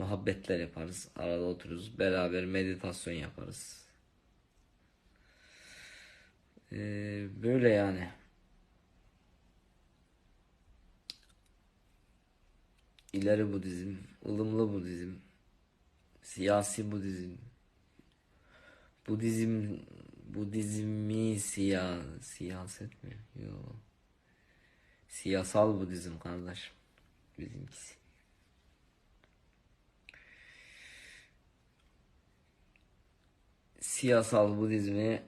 muhabbetler yaparız. Arada otururuz. Beraber meditasyon yaparız. Ee, böyle yani. İleri Budizm, ılımlı Budizm, siyasi Budizm, Budizm, Budizmi siya, siyaset mi? Yok. Siyasal Budizm kardeşim. Bizimkisi. Siyasal Budizmi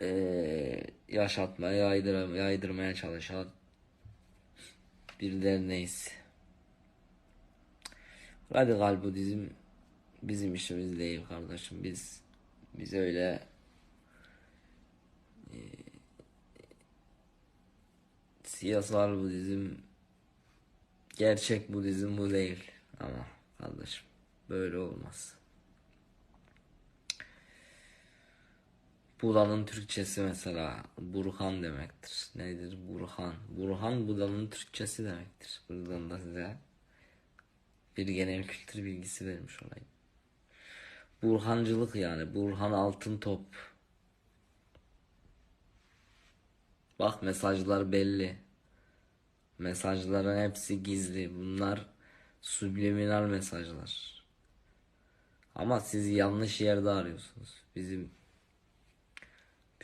eee yaşatmaya, yaydıra, yaydırmaya çalışan bir derneğiz. Radikal Budizm bizim işimiz değil kardeşim. Biz biz öyle e, siyasal Budizm gerçek Budizm bu değil ama kardeşim böyle olmaz. Buda'nın Türkçesi mesela Burhan demektir. Nedir Burhan? Burhan Buda'nın Türkçesi demektir. Buradan da size bir genel kültür bilgisi vermiş olayım. Burhancılık yani. Burhan Altın Top. Bak mesajlar belli. Mesajların hepsi gizli. Bunlar subliminal mesajlar. Ama siz yanlış yerde arıyorsunuz. Bizim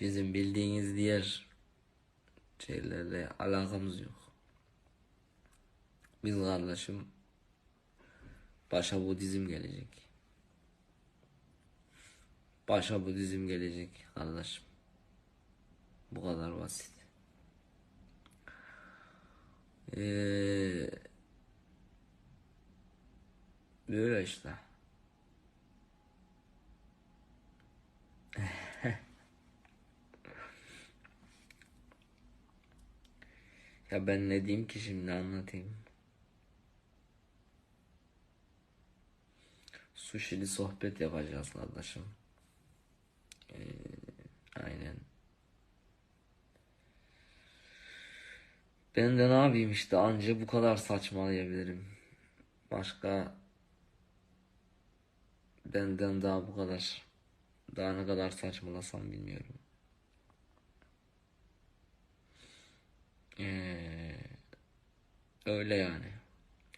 bizim bildiğiniz diğer şeylerle alakamız yok. Biz kardeşim başa Budizm gelecek. Başa Budizm gelecek kardeşim. Bu kadar basit. Ee, böyle işte. Ya ben ne diyeyim ki şimdi anlatayım. Sushi'li sohbet yapacağız kardeşim. Ee, aynen. Ben de ne yapayım işte anca bu kadar saçmalayabilirim. Başka benden daha bu kadar daha ne kadar saçmalasam bilmiyorum. Ee, öyle yani.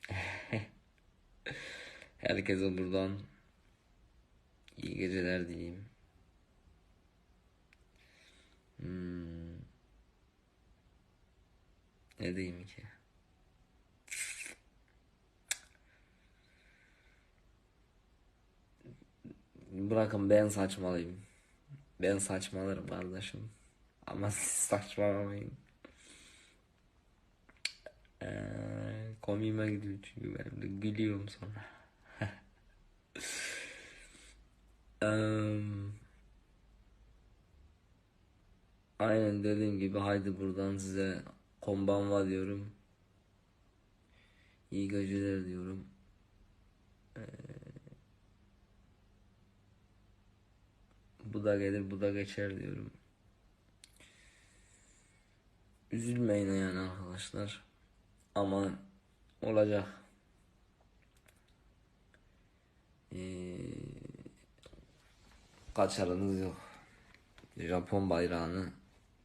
Herkese buradan iyi geceler dileyim. Hmm. Ne diyeyim ki? Bırakın ben saçmalayayım. Ben saçmalarım kardeşim. Ama siz saçmalamayın. Ee, komiğime gidiyor çünkü benim de gülüyorum sonra. Eee, aynen dediğim gibi haydi buradan size konbanva diyorum. İyi geceler diyorum. Ee, bu da gelir bu da geçer diyorum. Üzülmeyin yani arkadaşlar. Ama olacak. Ee, kaçarınız yok. Japon bayrağını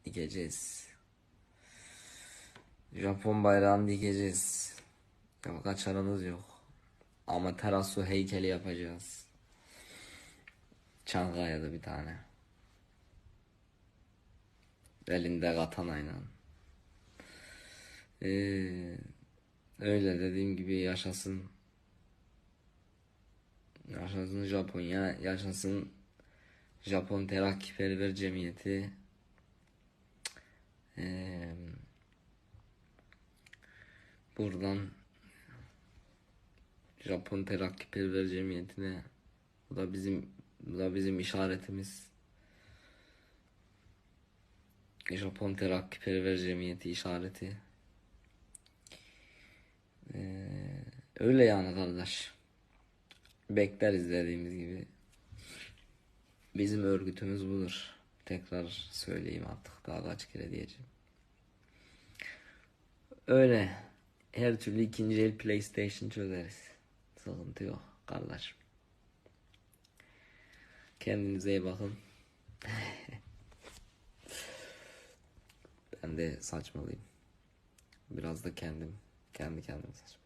dikeceğiz. Japon bayrağını dikeceğiz. Ya kaçarınız yok. Ama Terasu heykeli yapacağız. Çankaya'da bir tane. Elinde katanayla. Ee, öyle dediğim gibi yaşasın. Yaşasın Japonya, yaşasın Japon Terakkiperver Cemiyeti. Ee, buradan Japon Terakkiperver Cemiyeti'ne bu da bizim bu da bizim işaretimiz. Japon Terakkiperver Cemiyeti işareti. Ee, öyle yani kardeş. Bekleriz dediğimiz gibi. Bizim örgütümüz budur. Tekrar söyleyeyim artık daha kaç kere diyeceğim. Öyle. Her türlü ikinci el PlayStation çözeriz. Sıkıntı yok kardeşim. Kendinize iyi bakın. ben de saçmalıyım. Biraz da kendim kendi saçmalıyım.